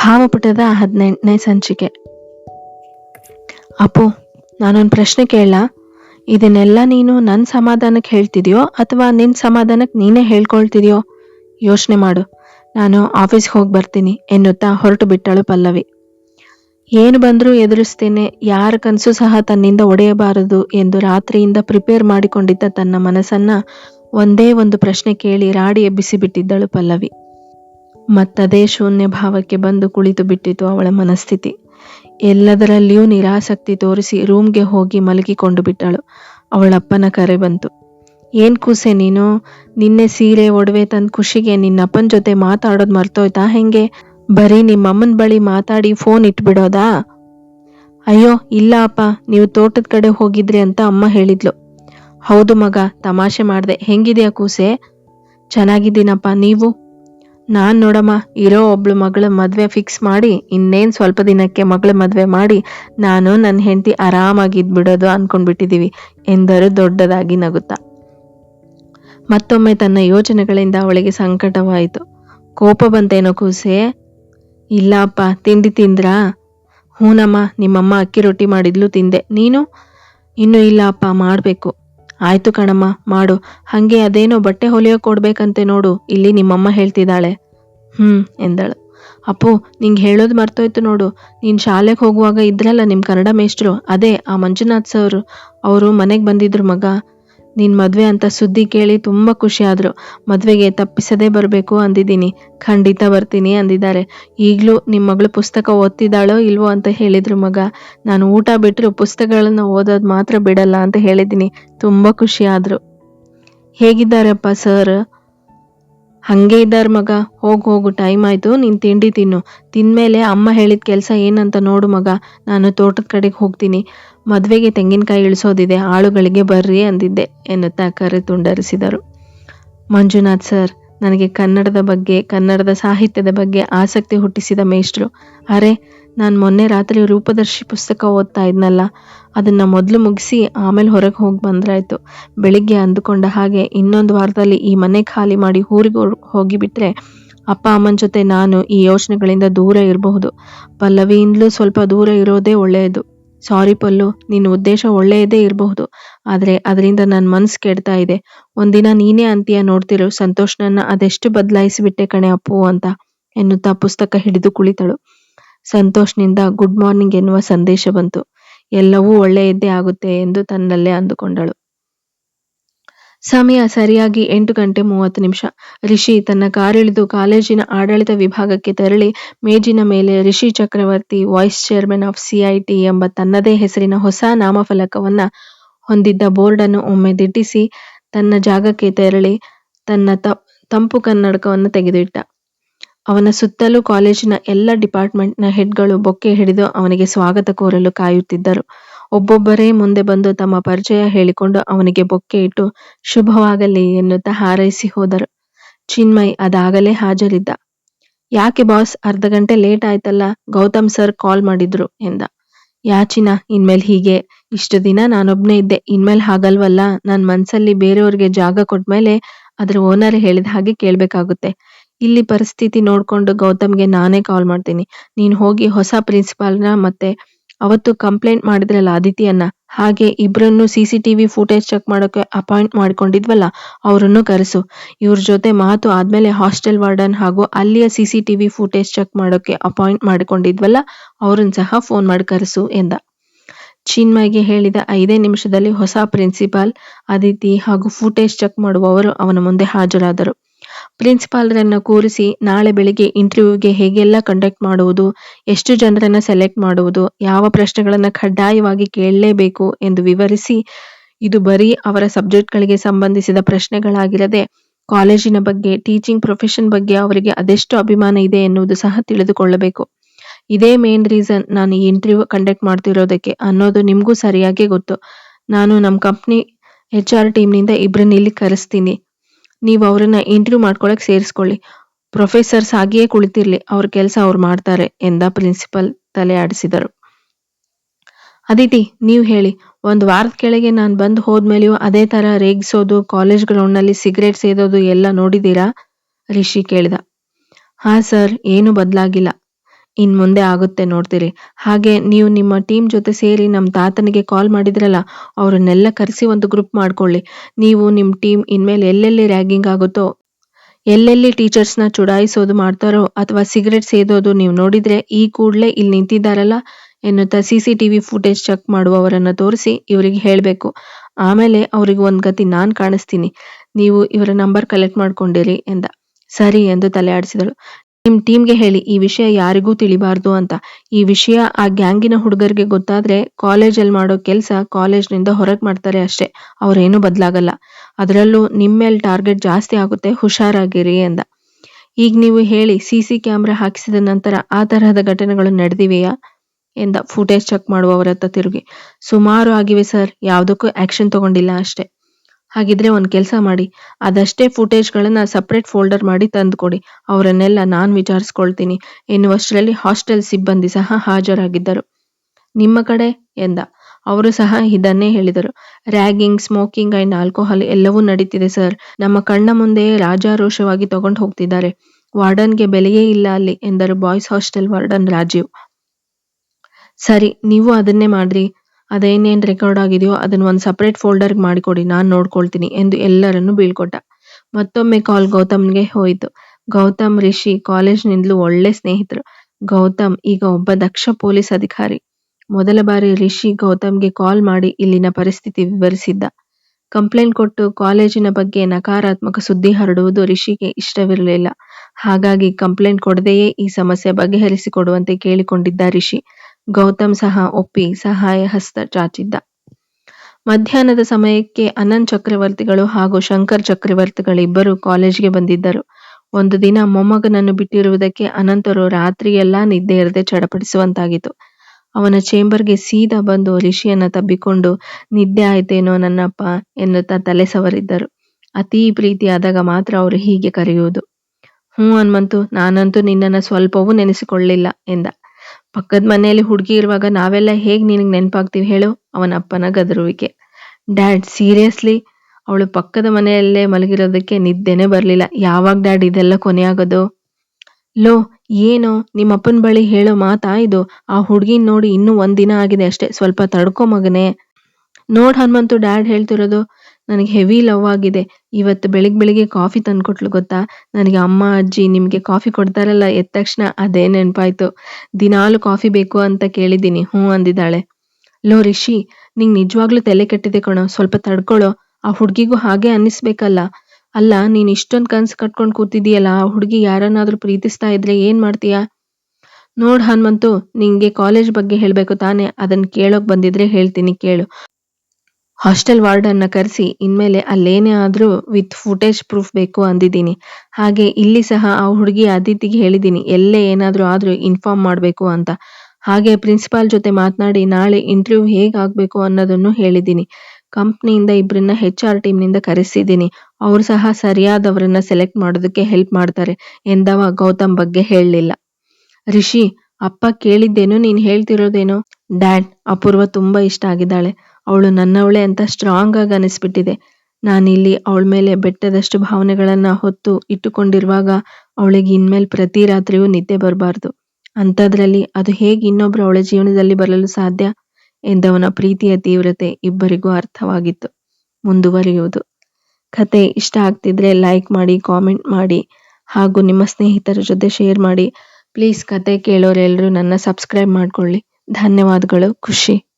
ಭಾವಪುಟದ ಹದಿನೆಂಟನೇ ಸಂಚಿಕೆ. ಅಪ್ಪು, ನಾನೊಂದು ಪ್ರಶ್ನೆ ಕೇಳ ಇದನ್ನೆಲ್ಲ ನೀನು ನನ್ನ ಸಮಾಧಾನಕ್ಕೆ ಹೇಳ್ತಿದ್ಯೋ ಅಥವಾ ನಿನ್ನ ಸಮಾಧಾನಕ್ಕೆ ನೀನೇ ಹೇಳ್ಕೊಳ್ತಿದ್ಯೋ? ಯೋಚನೆ ಮಾಡು. ನಾನು ಆಫೀಸ್ಗೆ ಹೋಗಿ ಬರ್ತೀನಿ ಎನ್ನುತ್ತಾ ಹೊರಟು ಬಿಟ್ಟಳು ಪಲ್ಲವಿ. ಏನು ಬಂದರೂ ಎದುರಿಸ್ತೇನೆ, ಯಾರ ಕನಸು ಸಹ ತನ್ನಿಂದ ಒಡೆಯಬಾರದು ಎಂದು ರಾತ್ರಿಯಿಂದ ಪ್ರಿಪೇರ್ ಮಾಡಿಕೊಂಡಿದ್ದ ತನ್ನ ಮನಸ್ಸನ್ನು ಒಂದೇ ಒಂದು ಪ್ರಶ್ನೆ ಕೇಳಿ ರಾಡಿ ಎಬ್ಬಿಸಿಬಿಟ್ಟಿದ್ದಳು ಪಲ್ಲವಿ. ಮತ್ತದೇ ಶೂನ್ಯ ಭಾವಕ್ಕೆ ಬಂದು ಕುಳಿತು ಬಿಟ್ಟಿತು ಅವಳ ಮನಸ್ಥಿತಿ. ಎಲ್ಲದರಲ್ಲಿಯೂ ನಿರಾಸಕ್ತಿ ತೋರಿಸಿ ರೂಮ್ಗೆ ಹೋಗಿ ಮಲಗಿಕೊಂಡು ಬಿಟ್ಟಳು. ಅವಳಪ್ಪನ ಕರೆ ಬಂತು. ಏನ್ ಕೂಸೆ ನೀನು? ನಿನ್ನೆ ಸೀರೆ, ಒಡವೆ ತಂದ್ ಖುಷಿಗೆ ನಿನ್ನಪ್ಪನ ಜೊತೆ ಮಾತಾಡೋದು ಮರ್ತೋಯ್ತಾ ಹೆಂಗೆ? ಬರೀ ನಿಮ್ಮಮ್ಮನ ಬಳಿ ಮಾತಾಡಿ ಫೋನ್ ಇಟ್ಬಿಡೋದಾ? ಅಯ್ಯೋ, ಇಲ್ಲ ಅಪ್ಪ, ನೀವು ತೋಟದ ಕಡೆ ಹೋಗಿದ್ರಿ ಅಂತ ಅಮ್ಮ ಹೇಳಿದ್ಲು. ಹೌದು ಮಗ, ತಮಾಷೆ ಮಾಡ್ದೆ. ಹೆಂಗಿದ್ಯಾ ಕೂಸೆ? ಚೆನ್ನಾಗಿದ್ದೀನಪ್ಪ, ನೀವು? ನಾನ್ ನೋಡಮ್ಮ, ಇರೋ ಒಬ್ಳು ಮಗಳ ಮದ್ವೆ ಫಿಕ್ಸ್ ಮಾಡಿ, ಇನ್ನೇನ್ ಸ್ವಲ್ಪ ದಿನಕ್ಕೆ ಮಗಳ ಮದ್ವೆ ಮಾಡಿ, ನಾನು ನನ್ನ ಹೆಂಡತಿ ಆರಾಮಾಗಿದ್ ಬಿಡೋದು ಅನ್ಕೊಂಡ್ಬಿಟ್ಟಿದೀವಿ, ಎಂದರು ದೊಡ್ಡದಾಗಿ ನಗುತ್ತಾ. ಮತ್ತೊಮ್ಮೆ ತನ್ನ ಯೋಚನೆಗಳಿಂದ ಅವಳಿಗೆ ಸಂಕಟವಾಯಿತು. ಕೋಪ ಬಂತೇನೋ ಕೂಸೆ? ಇಲ್ಲ ಅಪ್ಪ ತಿಂಡಿ ತಿಂದ್ರಾ? ಹೂನಮ್ಮ, ನಿಮ್ಮಮ್ಮ ಅಕ್ಕಿ ರೊಟ್ಟಿ ಮಾಡಿದ್ಲು ತಿಂದೆ. ನೀನು? ಇನ್ನು ಇಲ್ಲ ಅಪ್ಪ, ಮಾಡ್ಬೇಕು. ಆಯ್ತು ಕಣಮ್ಮ, ಮಾಡು. ಹಂಗೆ ಅದೇನೋ ಬಟ್ಟೆ ಹೊಲಿಯೋ ಕೊಡ್ಬೇಕಂತೆ ನೋಡು. ಇಲ್ಲಿ ನಿಮ್ಮಮ್ಮ ಹೇಳ್ತಿದ್ದಾಳೆ. ಹ್ಮ್, ಎಂದಳು. ಅಪ್ಪು, ನಿಂಗೆ ಹೇಳೋದು ಮರ್ತೋಯ್ತು ನೋಡು. ನೀನ್ ಶಾಲೆಗೆ ಹೋಗುವಾಗ ಇದ್ರಲ್ಲ ನಿಮ್ ಕನ್ನಡ ಮೇಷ್ಟ್ರು? ಅದೇ, ಆ ಮಂಜುನಾಥ್ ಸರ್ ಅವರು ಮನೆಗೆ ಬಂದಿದ್ರು ಮಗ. ನಿನ್ ಮದುವೆ ಅಂತ ಸುದ್ದಿ ಕೇಳಿ ತುಂಬ ಖುಷಿ ಆದ್ರು. ಮದ್ವೆಗೆ ತಪ್ಪಿಸದೇ ಬರಬೇಕು ಅಂದಿದ್ದೀನಿ. ಖಂಡಿತ ಬರ್ತೀನಿ ಅಂದಿದ್ದಾರೆ. ಈಗಲೂ ನಿಮ್ಮ ಮಗಳು ಪುಸ್ತಕ ಓದ್ತಿದ್ದಾಳೋ ಇಲ್ವೋ ಅಂತ ಹೇಳಿದ್ರು ಮಗ. ನಾನು ಊಟ ಬಿಟ್ಟರು ಪುಸ್ತಕಗಳನ್ನು ಓದೋದು ಮಾತ್ರ ಬಿಡಲ್ಲ ಅಂತ ಹೇಳಿದ್ದೀನಿ. ತುಂಬ ಖುಷಿ ಆದ್ರು. ಹೇಗಿದ್ದಾರಪ್ಪ ಸರ್? ಹಂಗೆ ಇದ್ದಾರೆ ಮಗ. ಹೋಗಿ, ಹೋಗು, ಟೈಮ್ ಆಯಿತು. ನೀನು ತಿಂಡಿ ತಿನ್ನು. ತಿಂದ್ಮೇಲೆ ಅಮ್ಮ ಹೇಳಿದ ಕೆಲಸ ಏನಂತ ನೋಡು ಮಗ. ನಾನು ತೋಟದ ಕಡೆಗೆ ಹೋಗ್ತೀನಿ. ಮದ್ವೆಗೆ ತೆಂಗಿನಕಾಯಿ ಇಳಿಸೋದಿದೆ, ಆಳುಗಳಿಗೆ ಬರ್ರಿ ಅಂದಿದ್ದೆ ಎನ್ನುತ್ತಾ ಕರೆ ತುಂಡರಿಸಿದರು. ಮಂಜುನಾಥ್ ಸರ್, ನನಗೆ ಕನ್ನಡದ ಬಗ್ಗೆ, ಕನ್ನಡದ ಸಾಹಿತ್ಯದ ಬಗ್ಗೆ ಆಸಕ್ತಿ ಹುಟ್ಟಿಸಿದ ಮೇಷ್ಟ್ರು. ಅರೆ, ನಾನು ಮೊನ್ನೆ ರಾತ್ರಿ ರೂಪದರ್ಶಿ ಪುಸ್ತಕ ಓದ್ತಾ ಇದ್ನಲ್ಲ, ಅದನ್ನು ಮೊದಲು ಮುಗಿಸಿ ಆಮೇಲೆ ಹೊರಗೆ ಹೋಗಿ ಬಂದ್ರಾಯ್ತು. ಬೆಳಿಗ್ಗೆ ಅಂದುಕೊಂಡ ಹಾಗೆ ಇನ್ನೊಂದು ವಾರದಲ್ಲಿ ಈ ಮನೆ ಖಾಲಿ ಮಾಡಿ ಊರಿಗೆ ಹೋಗಿಬಿಟ್ರೆ ಅಪ್ಪ ಅಮ್ಮನ ಜೊತೆ ನಾನು ಈ ಯೋಚನೆಗಳಿಂದ ದೂರ ಇರಬಹುದು. ಪಲ್ಲವಿಯಿಂದಲೂ ಸ್ವಲ್ಪ ದೂರ ಇರೋದೇ ಒಳ್ಳೆಯದು ಸಾರಿ ಪಲ್ಲು, ನಿನ್ನ ಉದ್ದೇಶ ಒಳ್ಳೆಯದೇ ಇರಬಹುದು, ಆದರೆ ಅದರಿಂದ ನನ್ನ ಮನ್ಸು ಕೆಡ್ತಾ ಇದೆ. ಒಂದಿನ ನೀನೇ ಅಂತೀಯ ನೋಡ್ತಿರು ಸಂತೋಷ್ನನ್ನ ಅದೆಷ್ಟು ಬದಲಾಯಿಸಿಬಿಟ್ಟೆ ಕಣೆ ಅಪ್ಪು ಅಂತ ಎನ್ನುತ್ತಾ ಪುಸ್ತಕ ಹಿಡಿದು ಕುಳಿತಳು. ಸಂತೋಷ್ನಿಂದ ಗುಡ್ ಮಾರ್ನಿಂಗ್ ಎನ್ನುವ ಸಂದೇಶ ಬಂತು. ಎಲ್ಲವೂ ಒಳ್ಳೆಯದ್ದೇ ಆಗುತ್ತೆ ಎಂದು ತನ್ನಲ್ಲೇ ಅಂದುಕೊಂಡಳು. ಸಮಯ ಸರಿಯಾಗಿ ಎಂಟು ಗಂಟೆ ಮೂವತ್ತು ನಿಮಿಷ. ರಿಷಿ ತನ್ನ ಕಾರಿಳಿದು ಕಾಲೇಜಿನ ಆಡಳಿತ ವಿಭಾಗಕ್ಕೆ ತೆರಳಿ ಮೇಜಿನ ಮೇಲೆ Rishi Chakravarthi vice chairman of CIT ಎಂಬ ತನ್ನದೇ ಹೆಸರಿನ ಹೊಸ ನಾಮಫಲಕವನ್ನ ಹೊಂದಿದ್ದ ಬೋರ್ಡ್ ಅನ್ನು ಒಮ್ಮೆ ದಿಟ್ಟಿಸಿ ತನ್ನ ಜಾಗಕ್ಕೆ ತೆರಳಿ ತನ್ನ ತಂಪು ಕನ್ನಡಕವನ್ನು ತೆಗೆದಿಟ್ಟ. ಅವನ ಸುತ್ತಲೂ ಕಾಲೇಜಿನ ಎಲ್ಲ ಡಿಪಾರ್ಟ್ಮೆಂಟ್ನ ಹೆಡ್ಗಳು ಬೊಕ್ಕೆ ಹಿಡಿದು ಅವನಿಗೆ ಸ್ವಾಗತ ಕೋರಲು ಕಾಯುತ್ತಿದ್ದರು. ಒಬ್ಬೊಬ್ಬರೇ ಮುಂದೆ ಬಂದು ತಮ್ಮ ಪರಿಚಯ ಹೇಳಿಕೊಂಡು ಅವನಿಗೆ ಬೊಕ್ಕೆ ಇಟ್ಟು ಶುಭವಾಗಲಿ ಎನ್ನುತ್ತಾ ಹಾರೈಸಿ ಹೋದರು. ಚಿನ್ಮಯ್ ಅದಾಗಲೇ ಹಾಜರಿದ್ದ. ಯಾಕೆ ಬಾಸ್, ಅರ್ಧ ಗಂಟೆ ಲೇಟ್ ಆಯ್ತಲ್ಲ, ಗೌತಮ್ ಸರ್ ಕಾಲ್ ಮಾಡಿದ್ರು ಎಂದ. ಯಾಚಿನ ಇನ್ಮೇಲೆ ಹೀಗೆ. ಇಷ್ಟು ದಿನ ನಾನೊಬ್ನೇ ಇದ್ದೆ, ಇನ್ಮೇಲೆ ಹಾಗಲ್ವಲ್ಲ, ನನ್ ಮನ್ಸಲ್ಲಿ ಬೇರೆಯವ್ರಿಗೆ ಜಾಗ ಕೊಟ್ಮೇಲೆ ಅದ್ರ ಓನರ್ ಹೇಳಿದ ಹಾಗೆ ಕೇಳ್ಬೇಕಾಗುತ್ತೆ. ಇಲ್ಲಿ ಪರಿಸ್ಥಿತಿ ನೋಡ್ಕೊಂಡು ಗೌತಮ್ಗೆ ನಾನೇ ಕಾಲ್ ಮಾಡ್ತೀನಿ. ನೀನ್ ಹೋಗಿ ಹೊಸ ಪ್ರಿನ್ಸಿಪಾಲ್ನ ಮತ್ತೆ ಅವತ್ತು ಕಂಪ್ಲೇಂಟ್ ಮಾಡಿದ್ರಲ್ಲ ಅದಿತಿಯನ್ನ ಹಾಗೆ ಇಬ್ರನ್ನು C C TV footage check ಮಾಡೋಕೆ ಅಪಾಯಿಂಟ್ ಮಾಡ್ಕೊಂಡಿದ್ವಲ್ಲ, ಅವರನ್ನು ಕರೆಸು. ಇವ್ರ ಜೊತೆ ಮಾತು ಆದ್ಮೇಲೆ ಹಾಸ್ಟೆಲ್ ವಾರ್ಡನ್ ಹಾಗೂ ಅಲ್ಲಿಯ C C TV footage check ಮಾಡೋಕೆ ಅಪಾಯಿಂಟ್ ಮಾಡ್ಕೊಂಡಿದ್ವಲ್ಲ, ಅವ್ರನ್ನ ಸಹ ಫೋನ್ ಮಾಡಿ ಕರೆಸು ಎಂದ. ಚಿನ್ಮಯ್ಗೆ ಹೇಳಿದ ಐದೇ ನಿಮಿಷದಲ್ಲಿ ಹೊಸ ಪ್ರಿನ್ಸಿಪಾಲ್ ಅದಿತಿ ಹಾಗೂ ಫುಟೇಜ್ ಚೆಕ್ ಮಾಡುವವರು ಅವನ ಮುಂದೆ ಹಾಜರಾದರು. ಪ್ರಿನ್ಸಿಪಾಲ್ರನ್ನ ಕೂರಿಸಿ ನಾಳೆ ಬೆಳಿಗ್ಗೆ ಇಂಟರ್ವ್ಯೂಗೆ ಹೇಗೆಲ್ಲ ಕಂಡಕ್ಟ್ ಮಾಡುವುದು, ಎಷ್ಟು ಜನರನ್ನ ಸೆಲೆಕ್ಟ್ ಮಾಡುವುದು, ಯಾವ ಪ್ರಶ್ನೆಗಳನ್ನ ಕಡ್ಡಾಯವಾಗಿ ಕೇಳಲೇಬೇಕು ಎಂದು ವಿವರಿಸಿ, ಇದು ಬರೀ ಅವರ ಸಬ್ಜೆಕ್ಟ್ಗಳಿಗೆ ಸಂಬಂಧಿಸಿದ ಪ್ರಶ್ನೆಗಳಾಗಿರದೆ, ಕಾಲೇಜಿನ ಬಗ್ಗೆ, ಟೀಚಿಂಗ್ ಪ್ರೊಫೆಷನ್ ಬಗ್ಗೆ ಅವರಿಗೆ ಅದೆಷ್ಟು ಅಭಿಮಾನ ಇದೆ ಎನ್ನುವುದು ಸಹ ತಿಳಿದುಕೊಳ್ಳಬೇಕು. ಇದೇ ಮೇನ್ ರೀಸನ್ ನಾನು ಈ ಇಂಟರ್ವ್ಯೂ ಕಂಡಕ್ಟ್ ಮಾಡ್ತಿರೋದಕ್ಕೆ ಅನ್ನೋದು ನಿಮಗೂ ಸರಿಯಾಗಿ ಗೊತ್ತು. ನಾನು ನಮ್ಮ ಕಂಪ್ನಿ ಎಚ್ ಆರ್ ಟೀಮ್ನಿಂದ ಇಬ್ಬರನ್ನ ಇಲ್ಲಿ ಕರೆಸ್ತೀನಿ. ನೀವು ಅವರನ್ನ ಇಂಟರ್ವ್ಯೂ ಮಾಡ್ಕೊಳಕ್ ಸೇರಿಸ್ಕೊಳ್ಳಿ. ಪ್ರೊಫೆಸರ್ಸ್ ಹಾಗೆಯೇ ಕುಳಿತಿರ್ಲಿ, ಅವ್ರ ಕೆಲಸ ಅವ್ರು ಮಾಡ್ತಾರೆ ಎಂದ ಪ್ರಿನ್ಸಿಪಲ್ ತಲೆ ಆಡಿಸಿದರು. ಅದಿತಿ, ನೀವು ಹೇಳಿ, ಒಂದು ವಾರದ ಕೆಳಗೆ ನಾನು ಬಂದು ಹೋದ್ಮೇಲೆಯೂ ಅದೇ ತರ ರೇಗಿಸೋದು ಕಾಲೇಜ್ ಗ್ರೌಂಡ್ನಲ್ಲಿ ಸಿಗರೇಟ್ ಸೇದೋದು ಎಲ್ಲ ನೋಡಿದೀರಾ ರಿಷಿ ಕೇಳಿದ. ಹಾ ಸರ್, ಏನು ಬದಲಾಗಿಲ್ಲ. ಇನ್ ಮುಂದೆ ಆಗುತ್ತೆ ನೋಡ್ತೀರಿ. ಹಾಗೆ ನೀವು ನಿಮ್ಮ ಟೀಮ್ ಜೊತೆ ಸೇರಿ ನಮ್ಮ ತಾತನಿಗೆ ಕಾಲ್ ಮಾಡಿದ್ರಲ್ಲ, ಅವರನ್ನೆಲ್ಲ ಕರೆಸಿ ಒಂದು ಗ್ರೂಪ್ ಮಾಡ್ಕೊಳ್ಳಿ. ನೀವು ನಿಮ್ಮ ಟೀಮ್ ಇನ್ಮೇಲೆ ಎಲ್ಲೆಲ್ಲಿ ರ್ಯಾಗಿಂಗ್ ಆಗುತ್ತೋ, ಎಲ್ಲೆಲ್ಲಿ ಟೀಚರ್ಸ್ನ ಚುಡಾಯಿಸೋದು ಮಾಡ್ತಾರೋ ಅಥವಾ ಸಿಗರೆಟ್ ಸೇದೋದು ನೀವು ನೋಡಿದ್ರೆ ಈ ಕೂಡಲೇ ಇಲ್ಲಿ ನಿಂತಿದ್ದಾರಲ್ಲ ಎನ್ನುತ್ತಾ C C T footage check ಮಾಡುವವರನ್ನು ತೋರಿಸಿ ಇವರಿಗೆ ಹೇಳಬೇಕು. ಆಮೇಲೆ ಅವ್ರಿಗೆ ಒಂದು ಗತಿ ನಾನು ಕಾಣಿಸ್ತೀನಿ. ನೀವು ಇವರ ನಂಬರ್ ಕಲೆಕ್ಟ್ ಮಾಡ್ಕೊಂಡಿರಿ ಎಂದ. ಸರಿ ಎಂದು ತಲೆ ಆಡಿಸಿದಳು ನಿಮ್ ಟೀಮ್ಗೆ ಹೇಳಿ, ಈ ವಿಷಯ ಯಾರಿಗೂ ತಿಳಿಬಾರ್ದು ಅಂತ. ಈ ವಿಷಯ ಆ ಗ್ಯಾಂಗಿನ ಹುಡುಗರಿಗೆ ಗೊತ್ತಾದ್ರೆ ಕಾಲೇಜಲ್ಲಿ ಮಾಡೋ ಕೆಲಸ ಕಾಲೇಜ್ನಿಂದ ಹೊರಗೆ ಮಾಡ್ತಾರೆ ಅಷ್ಟೇ, ಅವ್ರೇನು ಬದಲಾಗಲ್ಲ. ಅದರಲ್ಲೂ ನಿಮ್ಮ ಮೇಲೆ ಟಾರ್ಗೆಟ್ ಜಾಸ್ತಿ ಆಗುತ್ತೆ, ಹುಷಾರಾಗಿರಿ ಅಂದ ಈಗ ನೀವು ಹೇಳಿ, ಸಿ ಸಿ ಕ್ಯಾಮ್ರಾ ಹಾಕಿಸಿದ ನಂತರ ಆ ತರಹದ ಘಟನೆಗಳು ನಡೆದಿವೆಯಾ ಎಂದ. ಫುಟೇಜ್ ಚೆಕ್ ಮಾಡುವವರತ್ತ ತಿರುಗಿ. ಸುಮಾರು ಆಗಿವೆ ಸರ್, ಯಾವುದಕ್ಕೂ ಆಕ್ಷನ್ ತಗೊಂಡಿಲ್ಲ ಅಷ್ಟೇ. ಹಾಗಿದ್ರೆ ಒಂದು ಕೆಲಸ ಮಾಡಿ. ಅದಷ್ಟೇ ಫುಟೇಜ್ಗಳನ್ನ ಸಪ್ರೇಟ್ ಫೋಲ್ಡರ್ ಮಾಡಿ ತಂದುಕೊಡಿ. ಅವರನ್ನೆಲ್ಲ ನಾನು ವಿಚಾರಿಸ್ಕೊಳ್ತೀನಿ. ಎನ್ನುವಷ್ಟರಲ್ಲಿ ಹಾಸ್ಟೆಲ್ ಸಿಬ್ಬಂದಿ ಸಹ ಹಾಜರಾಗಿದ್ದರು. ನಿಮ್ಮ ಕಡೆ? ಎಂದ. ಅವರು ಸಹ ಇದನ್ನೇ ಹೇಳಿದರು. ರ್ಯಾಗಿಂಗ್ ಸ್ಮೋಕಿಂಗ್ ಅಂಡ್ ಆಲ್ಕೋಹಾಲ್ ಎಲ್ಲವೂ ನಡೀತಿದೆ ಸರ್ ನಮ್ಮ ಕಣ್ಣ ಮುಂದೆಯೇ ರಾಜಾರೋಷವಾಗಿ ತಗೊಂಡು ಹೋಗ್ತಿದ್ದಾರೆ. ವಾರ್ಡನ್ಗೆ ಬೆಲೆಯೇ ಇಲ್ಲ ಅಲ್ಲಿ, ಎಂದರು ಬಾಯ್ಸ್ ಹಾಸ್ಟೆಲ್ ವಾರ್ಡನ್ ರಾಜೀವ್. ಸರಿ, ನೀವು ಅದನ್ನೇ ಮಾಡ್ರಿ. ಅದೇನೇನ್ ರೆಕಾರ್ಡ್ ಆಗಿದೆಯೋ ಅದನ್ನ ಒಂದು ಸಪರೇಟ್ ಫೋಲ್ಡರ್ಗೆ ಮಾಡಿಕೊಡಿ, ನಾನು ನೋಡ್ಕೊಳ್ತೀನಿ ಎಂದು ಎಲ್ಲರನ್ನು ಬೀಳ್ಕೊಟ್ಟ. ಮತ್ತೊಮ್ಮೆ ಕಾಲ್ ಗೌತಮ್ಗೆ ಹೋಯಿತು. ಗೌತಮ್, ರಿಷಿ, ಕಾಲೇಜ್ನಿಂದಲೂ ಒಳ್ಳೆ ಸ್ನೇಹಿತರು. ಗೌತಮ್, ಈಗ ಒಬ್ಬ ದಕ್ಷ ಪೊಲೀಸ್ ಅಧಿಕಾರಿ. ಮೊದಲ ಬಾರಿ ರಿಷಿ ಗೌತಮ್ಗೆ ಕಾಲ್ ಮಾಡಿ ಇಲ್ಲಿನ ಪರಿಸ್ಥಿತಿ ವಿವರಿಸಿದ್ದ. ಕಂಪ್ಲೇಂಟ್ ಕೊಟ್ಟು ಕಾಲೇಜಿನ ಬಗ್ಗೆ ನಕಾರಾತ್ಮಕ ಸುದ್ದಿ ಹರಡುವುದು ರಿಷಿಗೆ ಇಷ್ಟವಿರಲಿಲ್ಲ. ಹಾಗಾಗಿ ಕಂಪ್ಲೇಂಟ್ ಕೊಡದೆಯೇ ಈ ಸಮಸ್ಯೆ ಬಗೆಹರಿಸಿಕೊಡುವಂತೆ ಕೇಳಿಕೊಂಡಿದ್ದ ರಿಷಿ. ಗೌತಮ್ ಸಹ ಒಪ್ಪಿ ಸಹಾಯ ಹಸ್ತ ಚಾಚಿದ್ದ. ಮಧ್ಯಾಹ್ನದ ಸಮಯಕ್ಕೆ ಅನಂತ್ ಚಕ್ರವರ್ತಿಗಳು ಹಾಗೂ ಶಂಕರ್ ಚಕ್ರವರ್ತಿಗಳಿಬ್ಬರು ಕಾಲೇಜ್ಗೆ ಬಂದಿದ್ದರು. ಒಂದು ದಿನ ಮೊಮ್ಮಗನನ್ನು ಬಿಟ್ಟಿರುವುದಕ್ಕೆ ಅನಂತರು ರಾತ್ರಿಯೆಲ್ಲ ನಿದ್ದೆ ಇರದೆ ಚಡಪಡಿಸುವಂತಾಗಿತ್ತು. ಅವನ ಚೇಂಬರ್ಗೆ ಸೀದಾ ಬಂದು ರಿಷಿಯನ್ನ ತಬ್ಬಿಕೊಂಡು, ನಿದ್ದೆ ಆಯ್ತೇನೋ ನನ್ನಪ್ಪ ಎನ್ನುತ್ತಾ ತಲೆ ಸವರಿದ್ದರು. ಅತೀ ಪ್ರೀತಿಯಾದಾಗ ಮಾತ್ರ ಅವರು ಹೀಗೆ ಕರೆಯುವುದು. ಹ್ಞೂ ಹನುಮಂತು, ನಾನಂತೂ ನಿನ್ನನ್ನ ಸ್ವಲ್ಪವೂ ನೆನೆಸಿಕೊಳ್ಳಿಲ್ಲ ಎಂದ. ಪಕ್ಕದ ಮನೆಯಲ್ಲಿ ಹುಡುಗಿ ಇರುವಾಗ ನಾವೆಲ್ಲ ಹೇಗ್ ನಿನಗೆ ನೆನಪಾಗ್ತೀವಿ ಹೇಳು, ಅವನ ಅಪ್ಪನ ಗದರುವಿಕೆ. ಡ್ಯಾಡ್, ಸೀರಿಯಸ್ಲಿ ಅವಳು ಪಕ್ಕದ ಮನೆಯಲ್ಲೇ ಮಲಗಿರೋದಕ್ಕೆ ನಿದ್ದೆನೆ ಬರಲಿಲ್ಲ. ಯಾವಾಗ ಡ್ಯಾಡ್ ಇದೆಲ್ಲ ಕೊನೆಯಾಗೋದು? ಲೋ, ಏನು? ನಿಮ್ಮಪ್ಪನ ಬಳಿ ಹೇಳೋ ಮಾತಾ ಇದು? ಆ ಹುಡುಗಿನ ನೋಡಿ ಇನ್ನೂ ಒಂದಿನ ಆಗಿದೆ ಅಷ್ಟೇ. ಸ್ವಲ್ಪ ತಡ್ಕೊ ಮಗನೇ. ನೋಡ್ ಹನುಮಂತು, ಡ್ಯಾಡ್ ಹೇಳ್ತಿರೋದು ನನಗೆ ಹೆವಿ ಲವ್ ಆಗಿದೆ. ಇವತ್ತು ಬೆಳಿಗ್ಗೆ ಬೆಳಿಗ್ಗೆ ಕಾಫಿ ತಂದ್ಕೊಟ್ಲು ಗೊತ್ತಾ? ನನಗೆ ಅಮ್ಮ, ಅಜ್ಜಿ ನಿಮಗೆ ಕಾಫಿ ಕೊಡ್ತಾರಲ್ಲ ಎದ್ದ ತಕ್ಷಣ ಅದೇ ನೆನಪಾಯ್ತು. ದಿನಾಲು ಕಾಫಿ ಬೇಕು ಅಂತ ಕೇಳಿದ್ದೀನಿ, ಹ್ಞೂ ಅಂದಿದ್ದಾಳೆ. ಲೋ ರಿಷಿ, ನಿಂಗೆ ನಿಜವಾಗ್ಲೂ ತಲೆ ಕೆಟ್ಟಿದೆ ಕಣೋ, ಸ್ವಲ್ಪ ತಡ್ಕೊಳ್ಳೋ ಆ ಹುಡುಗಿಗೂ ಹಾಗೆ ಅನ್ನಿಸ್ಬೇಕಲ್ಲ. ಅಲ್ಲ, ನೀನ್ ಇಷ್ಟೊಂದು ಕನ್ಸು ಕಟ್ಕೊಂಡು ಕೂತಿದೀಯಲ್ಲ ಆ ಹುಡುಗಿ ಯಾರನ್ನಾದ್ರೂ ಪ್ರೀತಿಸ್ತಾ ಇದ್ರೆ ಏನ್ ಮಾಡ್ತೀಯಾ? ನೋಡ್ ಹನುಮಂತು, ನಿಂಗೆ ಕಾಲೇಜ್ ಬಗ್ಗೆ ಹೇಳ್ಬೇಕು ತಾನೇ ಅದನ್ನ ಕೇಳೋಕ್ ಬಂದಿದ್ರೆ ಹೇಳ್ತೀನಿ, ಕೇಳು. ಹಾಸ್ಟೆಲ್ ವಾರ್ಡನ್ನ ಕರೆಸಿ ಇನ್ಮೇಲೆ ಅಲ್ಲೇನೇ ಆದರೂ ವಿತ್ ಫುಟೇಜ್ ಪ್ರೂಫ್ ಬೇಕು ಅಂದಿದ್ದೀನಿ. ಹಾಗೆ ಇಲ್ಲಿ ಸಹ ಆ ಹುಡುಗಿ ಅದಿತಿಗೆ ಹೇಳಿದ್ದೀನಿ, ಎಲ್ಲೇ ಏನಾದರೂ ಆದರೂ ಇನ್ಫಾರ್ಮ್ ಮಾಡಬೇಕು ಅಂತ. ಹಾಗೆ ಪ್ರಿನ್ಸಿಪಾಲ್ ಜೊತೆ ಮಾತನಾಡಿ ನಾಳೆ ಇಂಟರ್ವ್ಯೂ ಹೇಗ್ ಆಗ್ಬೇಕು ಅನ್ನೋದನ್ನು ಹೇಳಿದ್ದೀನಿ. ಕಂಪ್ನಿಯಿಂದ ಇಬ್ಬರನ್ನ ಹೆಚ್ ಆರ್ ಟೀಮ್ನಿಂದ ಕರೆಸಿದ್ದೀನಿ. ಅವರು ಸಹ ಸರಿಯಾದವರನ್ನ ಸೆಲೆಕ್ಟ್ ಮಾಡೋದಕ್ಕೆ ಹೆಲ್ಪ್ ಮಾಡ್ತಾರೆ ಎಂದವ ಗೌತಮ್ ಬಗ್ಗೆ ಹೇಳಲಿಲ್ಲ. ರಿಷಿ, ಅಪ್ಪ ಕೇಳಿದ್ದೇನು, ನೀನು ಹೇಳ್ತಿರೋದೇನು? ಡ್ಯಾಡ್, ಅಪೂರ್ವ ತುಂಬಾ ಇಷ್ಟ ಆಗಿದ್ದಾಳೆ. ಅವಳು ನನ್ನವಳೆ ಅಂತ ಸ್ಟ್ರಾಂಗ್ ಆಗಿ ಅನಿಸ್ಬಿಟ್ಟಿದೆ. ನಾನಿಲ್ಲಿ ಅವಳ ಮೇಲೆ ಬೆಟ್ಟದಷ್ಟು ಭಾವನೆಗಳನ್ನ ಹೊತ್ತು ಇಟ್ಟುಕೊಂಡಿರುವಾಗ ಅವಳಿಗೆ ಇನ್ಮೇಲೆ ಪ್ರತಿ ರಾತ್ರಿಯೂ ನಿದ್ದೆ ಬರಬಾರ್ದು. ಅಂಥದ್ರಲ್ಲಿ ಅದು ಹೇಗೆ ಇನ್ನೊಬ್ರು ಅವಳ ಜೀವನದಲ್ಲಿ ಬರಲು ಸಾಧ್ಯ? ಎಂದವನ ಪ್ರೀತಿಯ ತೀವ್ರತೆ ಇಬ್ಬರಿಗೂ ಅರ್ಥವಾಗಿತ್ತು. ಮುಂದುವರಿಯುವುದು. ಕತೆ ಇಷ್ಟ ಆಗ್ತಿದ್ರೆ ಲೈಕ್ ಮಾಡಿ ಕಾಮೆಂಟ್ ಮಾಡಿ ಹಾಗೂ ನಿಮ್ಮ ಸ್ನೇಹಿತರ ಜೊತೆ ಶೇರ್ ಮಾಡಿ. ಪ್ಲೀಸ್ ಕತೆ ಕೇಳೋರೆಲ್ಲರೂ ನನ್ನ ಸಬ್ಸ್ಕ್ರೈಬ್ ಮಾಡ್ಕೊಳ್ಳಿ. ಧನ್ಯವಾದಗಳು, ಖುಷಿ.